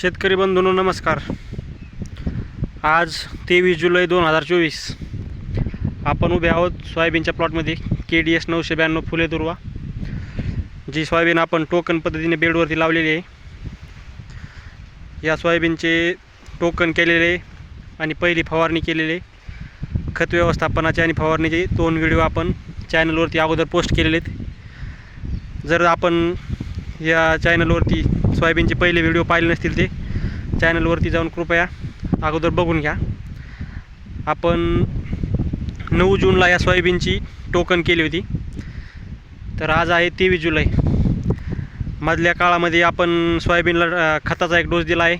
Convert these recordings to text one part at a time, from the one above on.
शेतकरी बंधूंनो नमस्कार. आज तेवीस जुलै दोन हजार चोवीस. आपण उभे आहोत सोयाबीनच्या प्लॉटमध्ये के डी एस नऊशे ब्याण्णव फुले दुर्वा जी सोयाबीन आपण टोकन पद्धतीने बेडवरती लावलेली आहे. या सोयाबीनचे टोकन केलेले आणि पहिली फवारणी केलेले खत व्यवस्थापनाचे आणि फवारणीचे दोन व्हिडिओ आपण चॅनलवरती अगोदर पोस्ट केलेले आहेत. जर आपण या चॅनलवरती सोयाबीनचे पहिले व्हिडिओ पाहिले नसतील ते चॅनलवरती जाऊन कृपया अगोदर बघून घ्या. आपण नऊ जूनला या सोयाबीनची टोकन केली होती. तर आज आहे तेवीस जुलै. मधल्या काळामध्ये आपण सोयाबीनला खताचा एक डोस दिला आहे.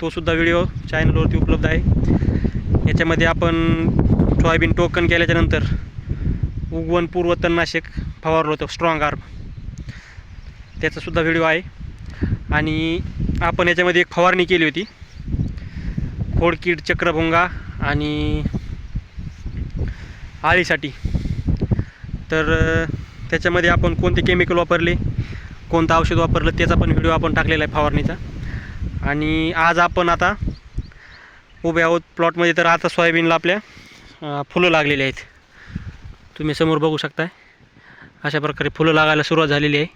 तोसुद्धा व्हिडिओ चॅनलवरती उपलब्ध आहे. याच्यामध्ये आपण सोयाबीन टोकन केल्याच्यानंतर उगवणपूर्व तणनाशक फवारलं होतं स्ट्रॉंग आर्म त्याचासुद्धा व्हिडिओ आहे. आणि आपण याच्यामध्ये एक फवारणी केली होती. खोडकीड चक्रभुंगा आणि आळीसाठी. तर त्याच्यामध्ये आपण कोणते केमिकल वापरले कोणतं औषध वापरलं त्याचा पण व्हिडिओ आपण टाकलेला आहे फवारणीचा. आणि आज आपण आता उभे आहोत प्लॉटमध्ये तर आता सोयाबीनला आपल्या फुलं लागलेली आहेत. तुम्ही समोर बघू शकताय. अशा प्रकारे फुलं लागायला सुरुवात झालेली आहे.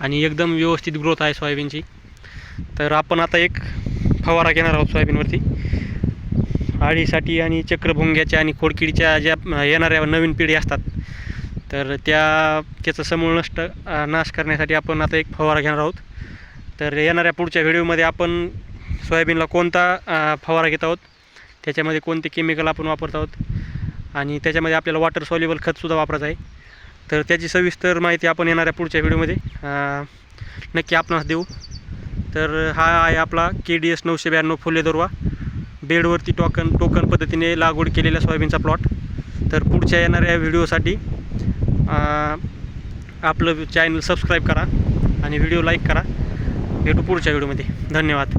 आणि एकदम व्यवस्थित ग्रोथ आहे सोयाबीनची. तर आपण आता एक फवारा घेणार आहोत सोयाबीनवरती. आळीसाठी आणि चक्रभुंग्याच्या आणि खोडकिडीच्या ज्या येणाऱ्या नवीन पिढी असतात तर त्या त्याचं समूळ नष्ट नाश करण्यासाठी आपण आता एक फवारा घेणार आहोत. तर येणाऱ्या पुढच्या व्हिडिओमध्ये आपण सोयाबीनला कोणता फवारा घेत आहोत त्याच्यामध्ये कोणते केमिकल आपण वापरत आहोत आणि त्याच्यामध्ये आपल्याला वॉटर सॉल्युबल खतसुद्धा वापरायचं आहे. तर त्याची सविस्तर माहिती आपण येणाऱ्या पुढच्या व्हिडिओमध्ये नक्की आपणास देऊ. तर हा आहे आपला के डी एस नऊशे ब्याण्णव फुले दरवा. बेडवरती टोकन टोकन पद्धतीने लागवड केलेला सोयाबीनचा प्लॉट. तर पुढच्या येणाऱ्या व्हिडिओसाठी आपलं चॅनल सबस्क्राईब करा आणि व्हिडिओ लाईक करा. भेटू पुढच्या व्हिडिओमध्ये. धन्यवाद.